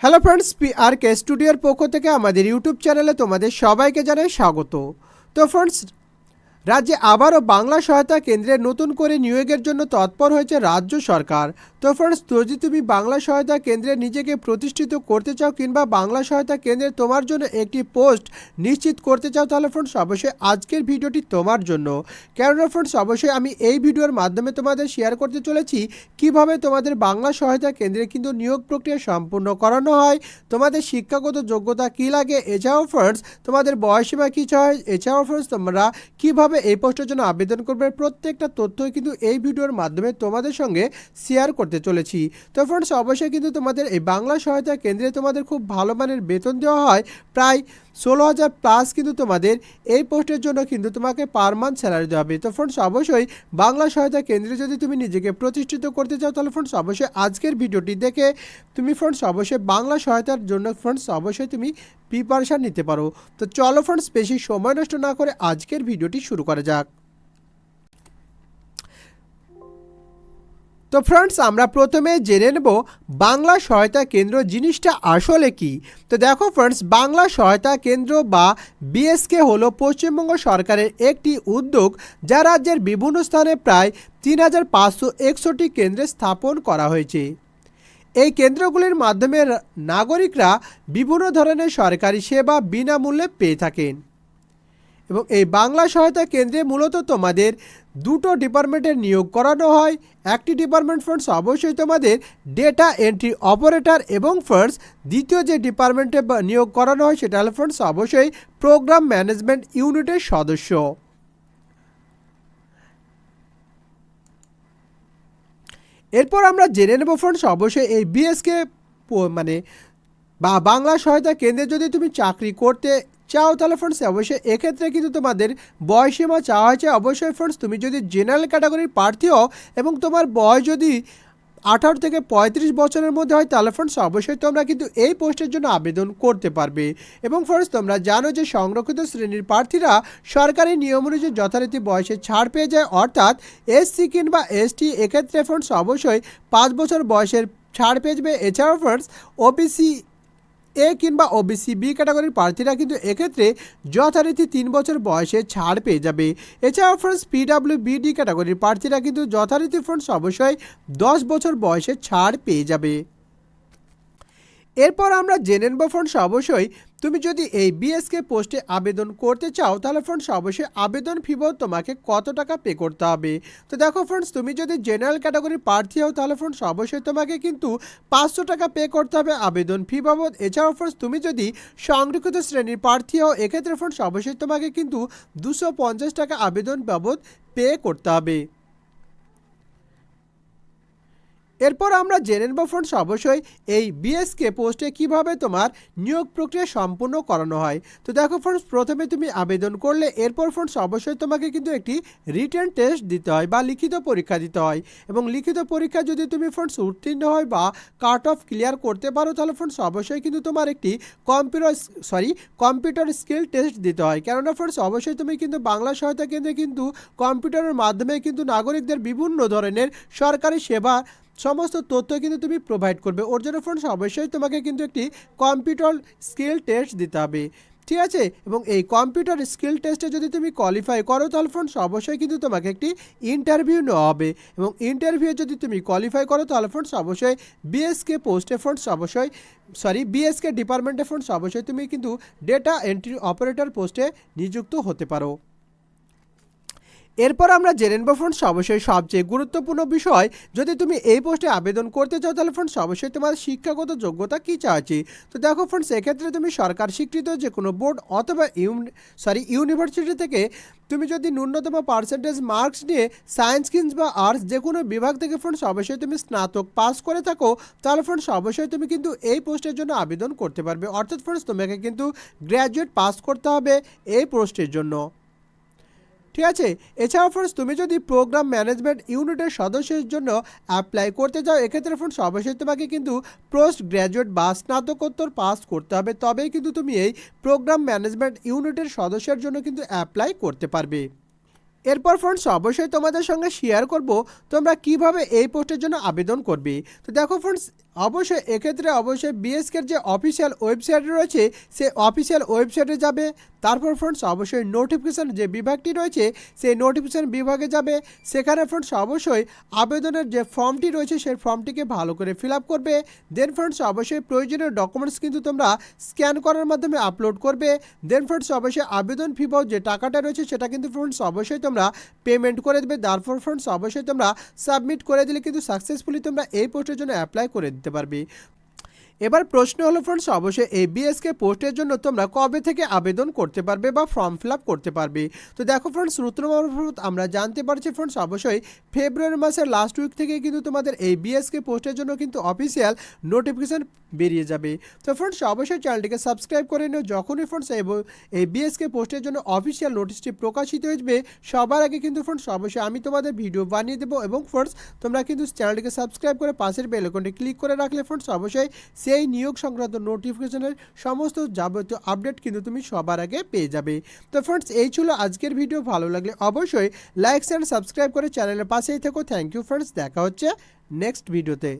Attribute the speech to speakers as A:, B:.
A: Hello friends P R K স্টুডিওর পক্ষ থেকে আমাদের ইউটিউব চ্যানেলে তোমাদের সবাইকে জানাই স্বাগত। তো ফ্রেন্ডস রাজ্যে আবারও বাংলা সহায়তা কেন্দ্রে নতুন করে নিয়োগের জন্য তৎপর হয়েছে রাজ্য সরকার। তো ফ্রেন্ডস যদি তুমি বাংলা সহায়তা কেন্দ্রে নিজেকে প্রতিষ্ঠিত করতে চাও কিংবা বাংলা সহায়তা কেন্দ্রে তোমার জন্য একটি পোস্ট নিশ্চিত করতে চাও, তাহলে ফ্রেন্ডস অবশ্যই আজকের ভিডিওটি তোমার জন্য। কেননা ফ্রেন্ডস অবশ্যই আমি এই ভিডিওর মাধ্যমে তোমাদের শেয়ার করতে চলেছি কীভাবে তোমাদের বাংলা সহায়তা কেন্দ্রে কিন্তু নিয়োগ প্রক্রিয়া সম্পূর্ণ করানো হয়, তোমাদের শিক্ষাগত যোগ্যতা কী লাগে, এছাড়াও ফ্রেন্ডস তোমাদের বয়সীমা কী হয়, এছাড়াও ফ্রেন্ডস তোমরা কীভাবে এই পোস্টের জন্য আবেদন করবে প্রত্যেকটা তথ্যই কিন্তু এই ভিডিওর মাধ্যমে তোমাদের সঙ্গে শেয়ার করতে চলেছি। তো ফ্রেন্ডস অবশ্যই কিন্তু তোমাদের এই বাংলা সহায়তা কেন্দ্রে তোমাদের খুব ভালো মানের বেতন দেওয়া হয়। প্রায় ষোলো হাজার প্লাস কিন্তু তোমাদের এই পোস্টের জন্য কিন্তু তোমাকে পার মান্থ স্যালারি দেওয়া হবে। তো ফ্রেন্ডস অবশ্যই বাংলা সহায়তা কেন্দ্রে যদি তুমি নিজেকে প্রতিষ্ঠিত করতে চাও, তাহলে ফ্রেন্ডস অবশ্যই আজকের ভিডিওটি দেখে তুমি ফ্রেন্ডস অবশ্যই বাংলা সহায়তার জন্য ফ্রেন্ডস অবশ্যই তুমি প্রিপারেশান নিতে পারো। তো চলো ফ্রেন্ডস বেশি সময় নষ্ট না করে আজকের ভিডিওটি শুরু করা যাক। তো ফ্রেন্ডস আমরা প্রথমে জেনে নেব বাংলা সহায়তা কেন্দ্র জিনিসটা আসলে কি। তো দেখো ফ্রেন্ডস বাংলা সহায়তা কেন্দ্র বা বিএসকে হলো পশ্চিমবঙ্গ সরকারের একটি উদ্যোগ যা রাজ্যের বিভিন্ন স্থানে প্রায় তিন হাজার পাঁচশো একষট্টি কেন্দ্রে স্থাপন করা হয়েছে। এই কেন্দ্রগুলির মাধ্যমে নাগরিকরা বিভিন্ন ধরনের সরকারি সেবা বিনামূল্যে পেয়ে থাকেন। এবং এই বাংলা সহায়তা কেন্দ্রে মূলত তোমাদের দুটো ডিপার্টমেন্টের নিয়োগ করানো হয়। একটি ডিপার্টমেন্ট ফান্ডস অবশ্যই তোমাদের ডেটা এন্ট্রি অপারেটর এবং ফান্ডস দ্বিতীয় যে ডিপার্টমেন্টে নিয়োগ করানো হয় সেটা হলো ফান্ডস অবশ্যই প্রোগ্রাম ম্যানেজমেন্ট ইউনিটের সদস্য। এরপর আমরা জেনে নেব ফ্রেন্ডস অবশ্যই এই বিএসকে মানে বা বাংলা সহায়তা কেন্দ্রে যদি তুমি চাকরি করতে চাও, তাহলে ফ্রেন্ডস অবশ্যই এক্ষেত্রে কিন্তু তোমাদের বয়সীমা চাওয়া হয়েছে। অবশ্যই ফ্রেন্ডস তুমি যদি জেনারেল ক্যাটাগরির প্রার্থী হও এবং তোমার বয়স যদি আঠারো থেকে পঁয়ত্রিশ বছরের মধ্যে হয় তাহলে ফ্রেন্ডস অবশ্যই তোমরা কিন্তু এই পোস্টের জন্য আবেদন করতে পারবে। এবং ফ্রেন্ডস তোমরা জানো যে সংরক্ষিত শ্রেণির প্রার্থীরা সরকারি নিয়ম অনুযায়ী যথারীতি বয়সে ছাড় পেয়ে যায়, অর্থাৎ এসসি কিংবা এসটি এক্ষেত্রে ফ্রেন্ডস অবশ্যই পাঁচ বছর বয়সের ছাড় পেয়ে যাবে। এছাড়াও ফ্রেন্ডস ওবিসি এ কিংবা ওবিসি বি ক্যাটাগরির প্রার্থীরা কিন্তু এক্ষেত্রে যথারীতি তিন বছর বয়সে ছাড় পেয়ে যাবে। এছাড়াও ফ্রেন্ডস পিডাব্লিউ বিডি ক্যাটাগরির প্রার্থীরা কিন্তু যথারীতি ফ্রেন্ডস অবশ্যই দশ বছর বয়সে ছাড় পেয়ে যাবে। এরপর আমরা জেনে নেব ফ্রেন্ডস অবশ্যই, তুমি যদি এই বিএসকে পোস্টে আবেদন করতে চাও, তাহলে ফ্রেন্ডস অবশ্যই আবেদন ফি তোমাকে কত টাকা পে করতে হবে। তো দেখো ফ্রেন্ডস তুমি যদি জেনারেল ক্যাটাগরির প্রার্থী হও, তাহলে ফ্রেন্ডস অবশ্যই তোমাকে কিন্তু পাঁচশো টাকা পে করতে হবে আবেদন ফি বাবদ। এছাড়াও ফ্রেন্ডস তুমি যদি সংরক্ষিত শ্রেণির প্রার্থী হও, এক্ষেত্রে ফ্রেন্ডস অবশ্যই তোমাকে কিন্তু দুশো টাকা আবেদন বাবদ পে করতে হবে। এরপর আমরা জেনে নেব ফ্রেন্ডস অবশ্যই এই বিএসকে পোস্টে কীভাবে তোমার নিয়োগ প্রক্রিয়া সম্পূর্ণ করানো হয়। তো দেখো ফ্রেন্ডস, প্রথমে তুমি আবেদন করলে, এরপর ফ্রেন্ডস অবশ্যই তোমাকে কিন্তু একটি রিটেন টেস্ট দিতে হয় বা লিখিত পরীক্ষা দিতে হয়। এবং লিখিত পরীক্ষা যদি তুমি ফ্রেন্ডস উত্তীর্ণ হয় বা কাট অফ ক্লিয়ার করতে পারো, তাহলে ফ্রেন্ডস অবশ্যই কিন্তু তোমার একটি computer sorry, computer skill test দিতে হয়। কেননা ফ্রেন্ডস অবশ্যই তুমি কিন্তু বাংলা সহায়তা কেন্দ্রে কিন্তু কম্পিউটারের মাধ্যমে কিন্তু নাগরিকদের বিভিন্ন ধরনের সরকারি সেবা সমস্ত তথ্য কিন্তু তুমি প্রোভাইড করবে। ওর জন্য ফ্রেন্ডস অবশ্যই তোমাকে কিন্তু একটি কম্পিউটার স্কিল টেস্ট দিতে হবে। ঠিক আছে? এবং এই কম্পিউটার স্কিল টেস্টে যদি তুমি কোয়ালিফাই করো, তাহলে ফ্রেন্ডস অবশ্যই কিন্তু তোমাকে একটি ইন্টারভিউ নেওয়া হবে। এবং ইন্টারভিউ যদি তুমি কোয়ালিফাই করো, তাহলে ফ্রেন্ডস অবশ্যই বিএসকে পোস্টে ফ্রেন্ডস অবশ্যই সরি বিএসকে ডিপার্টমেন্টে ফ্রেন্ডস অবশ্যই তুমি কিন্তু ডেটা এন্ট্রি অপারেটর পোস্টে নিযুক্ত হতে পারো। এরপর আমরা জেনে নেব ফ্রেন্ডস, অবশ্যই সবচেয়ে গুরুত্বপূর্ণ বিষয়। যদি তুমি এই পোস্টে আবেদন করতে চাও, তাহলে ফ্রেন্ডস, অবশ্যই তোমার শিক্ষাগত যোগ্যতা কী চাচ্ছি তো দেখো ফ্রেন্ডস, এক্ষেত্রে তুমি সরকার স্বীকৃত যে কোনো বোর্ড অথবা সরি, ইউনিভার্সিটি থেকে তুমি যদি ন্যূনতম পার্সেন্টেজ মার্কস নিয়ে সায়েন্স কিংস বা আর্টস যে কোনো বিভাগ থেকে ফ্রেন্ডস, অবশ্যই তুমি স্নাতক পাস করে থাকো। তাহলে ফ্রেন্ডস, অবশ্যই তুমি কিন্তু এই পোস্টের জন্য আবেদন করতে পারবে। অর্থাৎ ফ্রেন্ডস, তোমাকে কিন্তু গ্র্যাজুয়েট পাস করতে হবে এই পোস্টের জন্য। ঠিক আছে? এছাড়াও ফ্রেন্ডস তুমি যদি প্রোগ্রাম ম্যানেজমেন্ট ইউনিটের সদস্যের জন্য অ্যাপ্লাই করতে চাও, এক্ষেত্রে ফ্রেন্ডস অবশ্যই তোমাকে কিন্তু পোস্ট গ্র্যাজুয়েট বা স্নাতকোত্তর পাস করতে হবে। তবেই কিন্তু তুমি এই প্রোগ্রাম ম্যানেজমেন্ট ইউনিটের সদস্যের জন্য কিন্তু অ্যাপ্লাই করতে পারবে। এরপর ফ্রেন্ডস অবশ্যই তোমাদের সঙ্গে শেয়ার করব তোমরা কীভাবে এই পোস্টের জন্য আবেদন করবে। তো দেখো ফ্রেন্ডস অবশ্যই, এক্ষেত্রে অবশ্যই বিএসকের যে অফিসিয়াল ওয়েবসাইট রয়েছে সেই অফিসিয়াল ওয়েবসাইটে যাবে। তারপর ফ্রেন্ডস অবশ্যই নোটিফিকেশান যে বিভাগটি রয়েছে, সেই নোটিফিকেশান বিভাগে যাবে। সেখানে ফ্রেন্ডস অবশ্যই আবেদনের যে ফর্মটি রয়েছে, সেই ফর্মটিকে ভালো করে ফিল আপ করবে। দেন ফ্রেন্ডস অবশ্যই প্রয়োজনীয় ডকুমেন্টস কিন্তু তোমরা স্ক্যান করার মাধ্যমে আপলোড করবে। দেন ফ্রেন্ডস অবশ্যই আবেদন ফি যে টাকাটা রয়েছে, সেটা কিন্তু ফ্রেন্ডস অবশ্যই তোমরা পেমেন্ট করে দেবে। তারপর ফ্রেন্ডস অবশ্যই তোমরা সাবমিট করে দিলে কিন্তু সাকসেসফুলি তোমরা এই পোস্টের জন্য অ্যাপ্লাই করে পারবে। এবার প্রশ্ন হলো ফ্রেন্ডস অবশ্যই এই বিএসকে পোস্টের জন্য তোমরা কবে থেকে আবেদন করতে পারবে বা ফর্ম ফিল করতে পারবে? তো দেখো ফ্রেন্ডস রুদ্র মারফত আমরা জানতে পারছি ফ্রেন্ডস অবশ্যই ফেব্রুয়ারি মাসের লাস্ট উইক থেকে কিন্তু তোমাদের এই বিএসকে পোস্টের জন্য কিন্তু অফিসিয়াল নোটিফিকেশান বেরিয়ে যাবে। তো ফ্রেন্ডস অবশ্যই চ্যানেলটিকে সাবস্ক্রাইব করে নিও। যখনই ফ্রেন্ডস এই বিএসকে পোস্টের জন্য অফিসিয়াল নোটিশটি প্রকাশিত হয়ে সবার আগে কিন্তু ফ্রেন্ডস অবশ্যই আমি তোমাদের ভিডিও বানিয়ে দেবো এবং ফ্রেন্ডস তোমরা কিন্তু চ্যানেলটিকে সাবস্ক্রাইব করে পাশের বেল আইকনটি ক্লিক করে রাখলে ফ্রেন্ডস অবশ্যই সেই নিয়োগ সংক্রান্ত নোটিফিকেশনের সমস্ত যাবতীয় আপডেট কিন্তু তুমি সবার আগে পেয়ে যাবে। তো ফ্রেন্ডস এই ছিল আজকের ভিডিও ভালো লাগলে অবশ্যই লাইক অ্যান্ড সাবস্ক্রাইব করে চ্যানেলের পাশেই থেকো। থ্যাংক ইউ ফ্রেন্ডস দেখা হচ্ছে নেক্সট ভিডিওতে